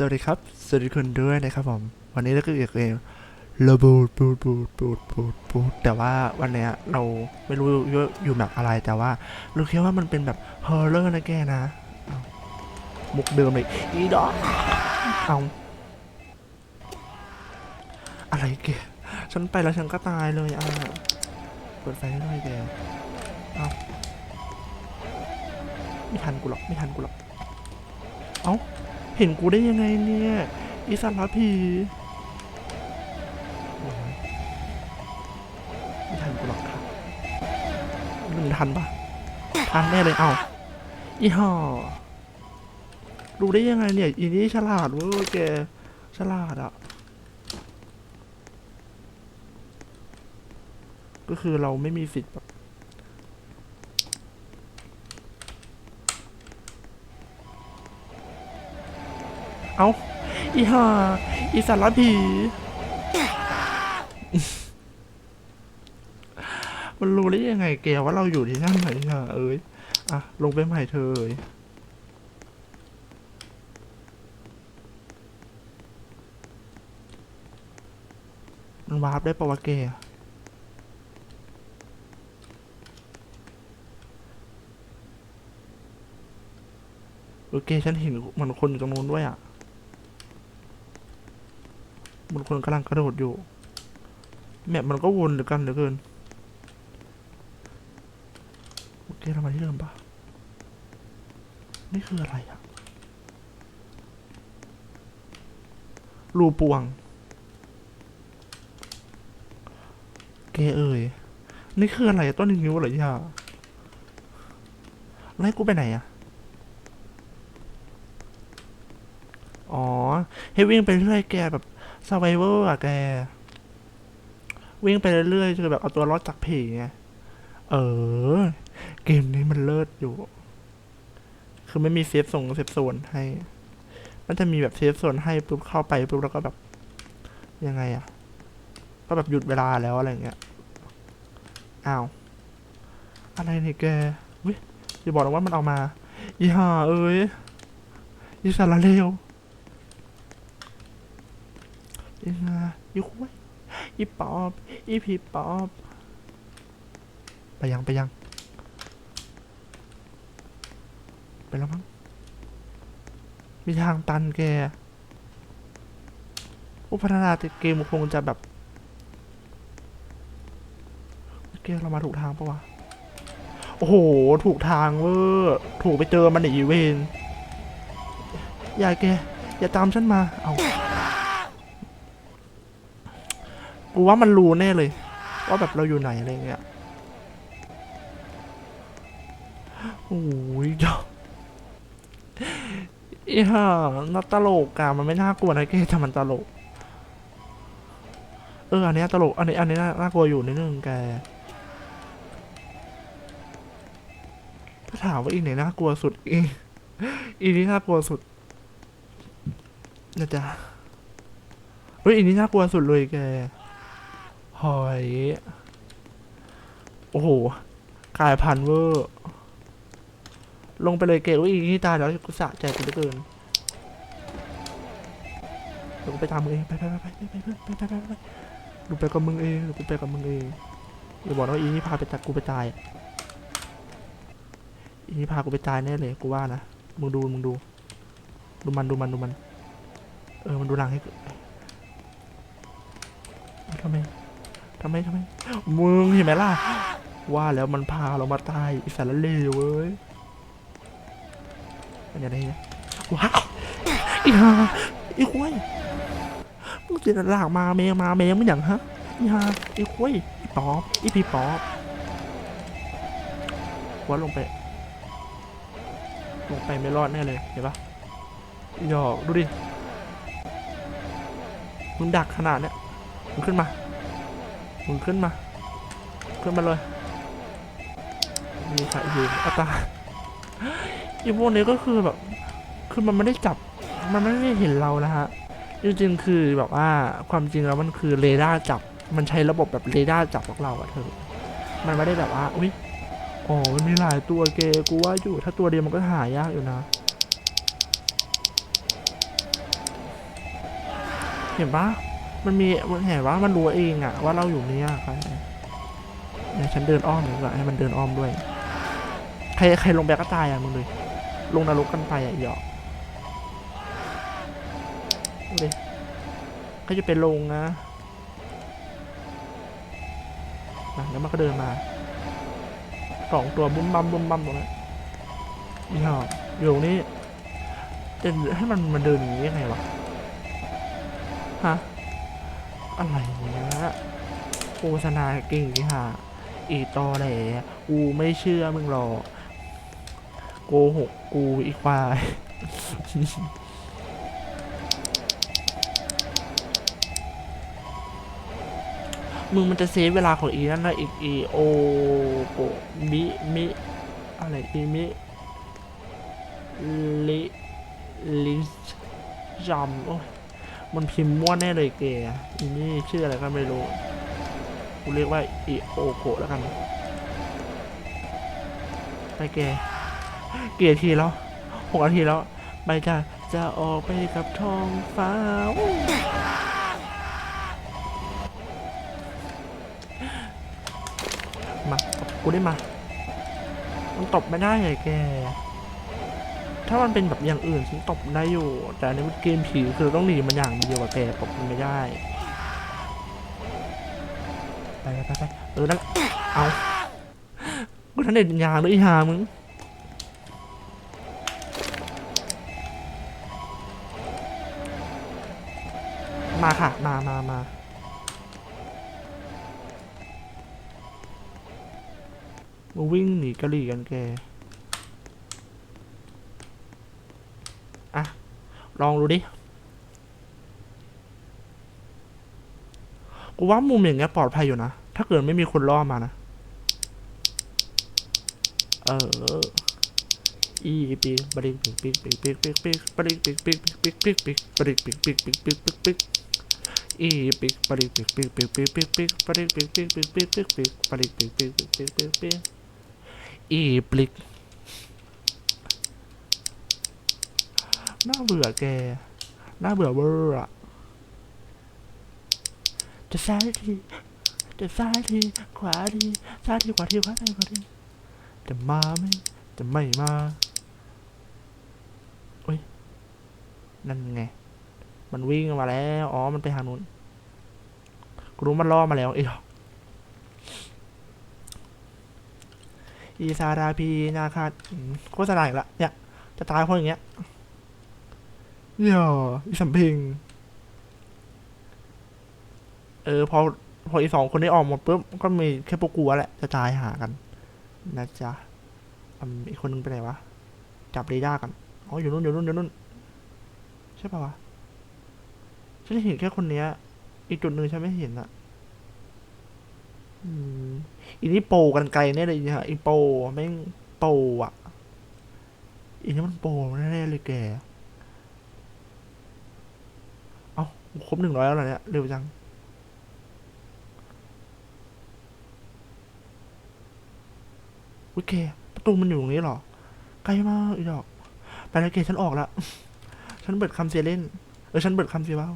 สวัสดีครับ สวัสดีคุณด้วยนะครับผม วันนี้เราก็อยู่กับเกมระบูดบูดบูดบูดบูดบูดแต่ว่าวันเนี้ยเราไม่รู้ว่าอยู่แบบอะไรแต่ว่ารู้แค่ว่ามันเป็นแบบฮอร์เรอร์นะแกนะมุกเดิมเลยอีดอกเอาอะไรแกฉันไปแล้วฉันก็ตายเลยอะเปิดไฟให้หน่อยแกเอาไม่ทันกูหรอกไม่ทันกูหรอกเอา เห็นกูได้ยังไงเนี่ยอีสัตว์รับผีไม่ทันกูหรอกครับมันทันปะทันแน่เลย เอาอีห่อรู้ได้ยังไงเนี่ยอีนี่ฉลาดเว้ยแกฉลาดอะ ก็คือเราไม่มีสิทธิ์แบบ เอาอีห่า อีสารผี มันรู้ได้ยังไงแกว่าเราอยู่ที่นั่นไหนอะเอ้ย อะ ลงไปใหม่เธอเอ้ยมันวาร์ปได้ปะวะแกโอเค ฉันเห็นเหมันคนอยู่ตรงนู้นด้วยอะ มันคนกำลังกระโดดอยู่แมปมันก็วนเหลือกันเหลือเกินโอเคเรามาที่เดิมปะนี่คืออะไรอะรูปวงเกเอ่ยนี่คืออะไรต้นนิ้วเหรอย่าไล่กูไปไหนอะอ๋อให้วิ่งไปเรื่อยแกแบบ s ไ r เวอร์อะแก วิ่งไปเรื่อยๆจนแบบเอาตัวรอดจากผีไงเออ เกมนี้มันเลิศอยู่ คือไม่มีเซฟส่งเซฟโซนให้ มันจะมีแบบเซฟโซนให้ปุ๊บเข้าไปปุ๊บแล้วก็แบบ ยังไงอะก็แบบหยุดเวลาแล้วอะไรเงี้ย อ้าว อะไรเนี่ยแกวิอย่าบอกนะว่ามันเอามาอีห่าเอ้ยอีสารเลว อีห่าอีคุ้ยอีปอบอีผีปอบ ไปยังไปยัง ไปแล้วมั้ง มีทางตันแกผู้พัฒนาเกมคงจะแบบแกเรามาถูกทางปะวะ โอ้โห ถูกทางเวอร์ถูกไปเจอมันในอีเวนอย่าแก อย่าตามฉันมา เอา กูว่ามันรู้แน่เลย ว่าแบบเราอยู่ไหนอะไรเงี้ยโอ้ยจ้าอีห่าน่าตลกอะมันไม่น่ากลัวนะแกแต่มันตลก เออ อันนี้ตลก อันนี้ อันนี้น่านากลัวอยู่นิดนึงแก ถ้าถามว่าอีกไหนน่ากลัวสุด อีอีนี่น่ากลัวสุดนะจ๊ะเฮ้ยอีนี่น่ากลัวสุดเลยแก หอย โอ้โหกลายพันธุ์เวอร์ ลงไปเลยเกลอีนี่ตายแล้วกูสะใจกูเหลือเกินเดี๋ยวกูไปตามมึงเองไปไปไปไปไปไปไปไปไปไปดูไปกับมึงเองกูไปกับมึงเองอย่าบอกนะว่าอีนี่พาไปตัดกูไปตายอะอีนี่พากูไปตายแน่เลยกูว่านะมึงดูมึงดู ดูมันดูมันดูมัน เออมันดูหลังให้กูทำไม ทำไมทำไม มึงเห็นไหมล่ะ ว่าแล้วมันพาเรามาตายอีสารเลวเว้ยอันนี้อะไรเนี่ยว้าวอีห่าอีควยมึงจะลากมาเมงมาเมงมึงอย่างฮะอีห่าอีควยอีปอบอีพีปอบว่าลงไปลงไปไม่รอดแน่เลยเห็นปะหยอกดูดิมึงดักขนาดเนี้ยมึงขึ้นมา มึงขึ้นมา ขึ้นมาเลย มีใครอยู่อัตาอีพวกนี้ก็คือแบบ คือมันไม่ได้จับ มันไม่ได้เห็นเรานะฮะ จริงๆคือแบบว่า ความจริงแล้วมันคือเรดาร์จับ มันใช้ระบบแบบเรดาร์จับพวกเราอะเธอ มันไม่ได้แบบว่า อุ้ยอ๋อมันมีหลายตัวเกกูว่าอยู่ ถ้าตัวเดียวมันก็หายากอยู่นะ เห็นปะ มันมีมันเห็นว่ามันรู้เองอะว่าเราอยู่เนี่ยใครเนี่ยฉันเดินอ้อมดีกว่าให้มันเดินอ้อมด้วย ใครใครลงแบกก็ตายอะมึงเลยลงนรกกันไปอะอีหยอกดูดิเขาจะเป็นลงนะนะแล้วมันก็เดินมาสองตัวบุ้มบัมบุ้มบัมตรงนั้นอีหยอกอยู่ตรงนี้จะให้มันมันเดินอย่างนี้ยังไงวะฮะ อะไรเนี่ยโฆษณาเก่งที่หาอีตอแหลกูไม่เชื่อมึงหรอกโกหกกูอีควายมึงมันจะเซฟเวลาของอีนั่นนะอีกอีโอโปมิมิอะไรอีมิลิลิจำโอ้ย มันพิมพ์มั่วแน่เลยเกย์อีนี่ชื่ออะไรก็ไม่รู้ กูเรียกว่าอีโอโกะแล้วกัน ไปเกย์เกย์ทีแล้วหกนาทีแล้วไปจ้ะจะออกไปกับท้องฟ้ามา กูได้มา มันตบไม่ได้เลยแก ถ้ามันเป็นแบบอย่างอื่นฉันตบได้อยู่ แต่อันเกมผีคือต้องหนีมันอย่างเดียวอะแกตบมันไม่ได้ไปไปไปเออนั่นเอากูทันเด็ดยางด้วยอีหามึงมาค่ะ มามามามาวิ่งหนีกะหรี่กันแก ลองดูดิ กูว่ามุมอย่างเงี้ยปลอดภัยอยู่นะ ถ้าเกิดไม่มีคนล่อมานะ เอออีปีกบริกปิกปิกปิกปิกปิกปิกบริกปิกปิกปิกปิกปิกปิกบริกปิกปิกปิกปิกปิกปิกอีปิกบริกปิกปิกปิกปิกปิกปิกบริกปิกปิกปิกปิกปิกปิกบริกปิกปิกปิกปิกปิกปิกอีปิก น่าเบื่อแก น่าเบื่อเวอร์อะจะซ้ายทีจะซ้ายที ขวาที ซ้ายที ขวาที ขวาที ขวาที จะมาไหมจะไม่มาโอ้ย นั่นไง มันวิ่งมาแล้ว อ๋อ มันไปทางนู้นกูรู้มันล่อมาแล้วเอ้ยอีซาดาพีนาคาโฆษณาอีกละเนี่ย จะตายเพราะอย่างเงี้ย เนี่ยอีสัมเพงเออพอพออีสองคนนี้ออกหมดปุ๊บก็มีแค่พวกกูแหละจะตายหากัน นะจ๊ะอีกคนนึงไปไหนวะ จับเรดาร์กันอ๋ออยู่นู่นอยู่นู่นอยู่นู่นใช่ป่าวะฉันเห็นแค่คนเนี้ย อีกจุดหนึ่งฉันไม่เห็นอะอืมอีนี่โปกันไกลแน่เลยเนี่ยอีโปแม่งโปอะอีนี่มันโปแน่เลยแก ครบหนึ่งร้อยแล้วเหรอเนี่ยเร็วจังวิเค ประตูมันอยู่ตรงนี้หรอ ไกลมากอีดอก ไปแล้วเกฉันออกละ ฉันเบิดคำเสียเล่น เออ ฉันเบิดคำเสียบ้า